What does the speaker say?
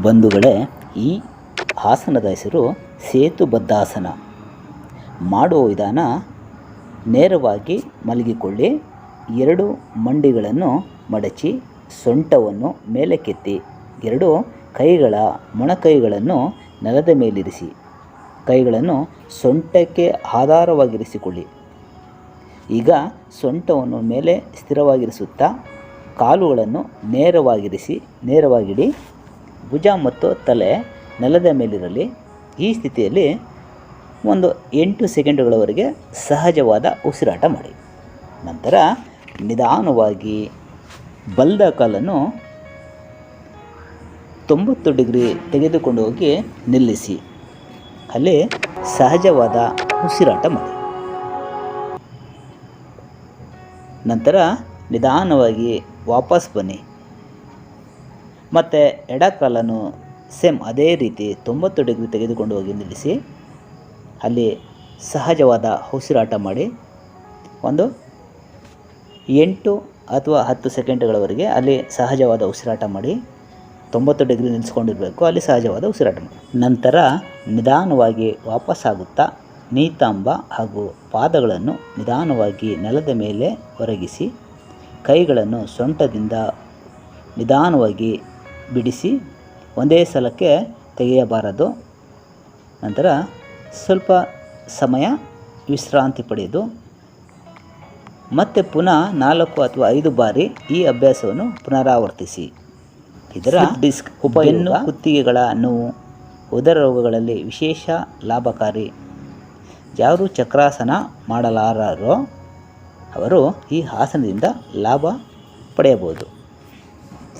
ಬಂಧುಗಳೇ, ಈ ಆಸನದ ಹೆಸರು ಸೇತುಬದ್ಧಾಸನ ಮಾಡುವ ವಿಧಾನ, ನೇರವಾಗಿ ಮಲಗಿಕೊಳ್ಳಿ, ಎರಡು ಮಂಡಿಗಳನ್ನು ಮಡಚಿ, ಸೊಂಟವನ್ನು ಮೇಲಕ್ಕೆತ್ತಿ, ಎರಡು ಕೈಗಳ ಮೊಣಕೈಗಳನ್ನು ನೆಲದ ಮೇಲಿರಿಸಿ, ಕೈಗಳನ್ನು ಸೊಂಟಕ್ಕೆ ಆಧಾರವಾಗಿರಿಸಿಕೊಳ್ಳಿ. ಈಗ ಸೊಂಟವನ್ನು ಮೇಲೆ ಸ್ಥಿರವಾಗಿರಿಸುತ್ತಾ, ಕಾಲುಗಳನ್ನು ನೇರವಾಗಿರಿಸಿ, ನೇರವಾಗಿಡಿ ಭುಜ ಮತ್ತು ತಲೆ ನೆಲದ ಮೇಲಿರಲಿ, ಈ ಸ್ಥಿತಿಯಲ್ಲಿ ಒಂದು ಎಂಟು ಸೆಕೆಂಡುಗಳವರೆಗೆ ಸಹಜವಾದ ಉಸಿರಾಟ ಮಾಡಿ. ನಂತರ ನಿಧಾನವಾಗಿ ಬಲ್ದ ಕಾಲನ್ನು ತೊಂಬತ್ತು ಡಿಗ್ರಿ ತೆಗೆದುಕೊಂಡು ಹೋಗಿ ನಿಲ್ಲಿಸಿ. ಅಲ್ಲಿ ಸಹಜವಾದ ಉಸಿರಾಟ ಮಾಡಿ. ನಂತರ ನಿಧಾನವಾಗಿ ವಾಪಸ್ ಬನ್ನಿ. ಮತ್ತು ಎಡ ಕಾಲನ್ನು ಸೇಮ್ ಅದೇ ರೀತಿ ತೊಂಬತ್ತು ಡಿಗ್ರಿ ತೆಗೆದುಕೊಂಡು ಹೋಗಿ ನಿಲ್ಲಿಸಿ ಅಲ್ಲಿ ಸಹಜವಾದ ಉಸಿರಾಟ ಮಾಡಿ ಒಂದು ಎಂಟು ಅಥವಾ ಹತ್ತು ಸೆಕೆಂಡ್ಗಳವರೆಗೆ ಅಲ್ಲಿ ಸಹಜವಾದ ಉಸಿರಾಟ ಮಾಡಿ ತೊಂಬತ್ತು ಡಿಗ್ರಿ ನಿಲ್ಲಿಸ್ಕೊಂಡಿರಬೇಕು, ಅಲ್ಲಿ ಸಹಜವಾದ ಉಸಿರಾಟ ಮಾಡಿ. ನಂತರ ನಿಧಾನವಾಗಿ ವಾಪಸ್ಸಾಗುತ್ತಾ ನೀತಾಂಬ ಹಾಗೂ ಪಾದಗಳನ್ನು ನಿಧಾನವಾಗಿ ನೆಲದ ಮೇಲೆ ಒರಗಿಸಿ ಕೈಗಳನ್ನು ಸೊಂಟದಿಂದ ನಿಧಾನವಾಗಿ ಬಿಡಿಸಿ ಒಂದೇ ಸಲಕ್ಕೆ ತೆಗೆಯಬಾರದು. ನಂತರ ಸ್ವಲ್ಪ ಸಮಯ ವಿಶ್ರಾಂತಿ ಪಡೆಯೋದು ಮತ್ತೆ ಪುನಃ ನಾಲ್ಕು ಅಥವಾ ಐದು ಬಾರಿ ಈ ಅಭ್ಯಾಸವನ್ನು ಪುನರಾವರ್ತಿಸಿ. ಇದರ ಡಿಸ್ಕ್ ಬೆನ್ನು ಕುತ್ತಿಗೆಗಳ ನೋವು ಉದರ ರೋಗಗಳಲ್ಲಿ ವಿಶೇಷ ಲಾಭಕಾರಿ ಯಾರು ಚಕ್ರಾಸನ ಮಾಡಲಾರರೋ ಅವರು ಈ ಆಸನದಿಂದ ಲಾಭ ಪಡೆಯಬಹುದು.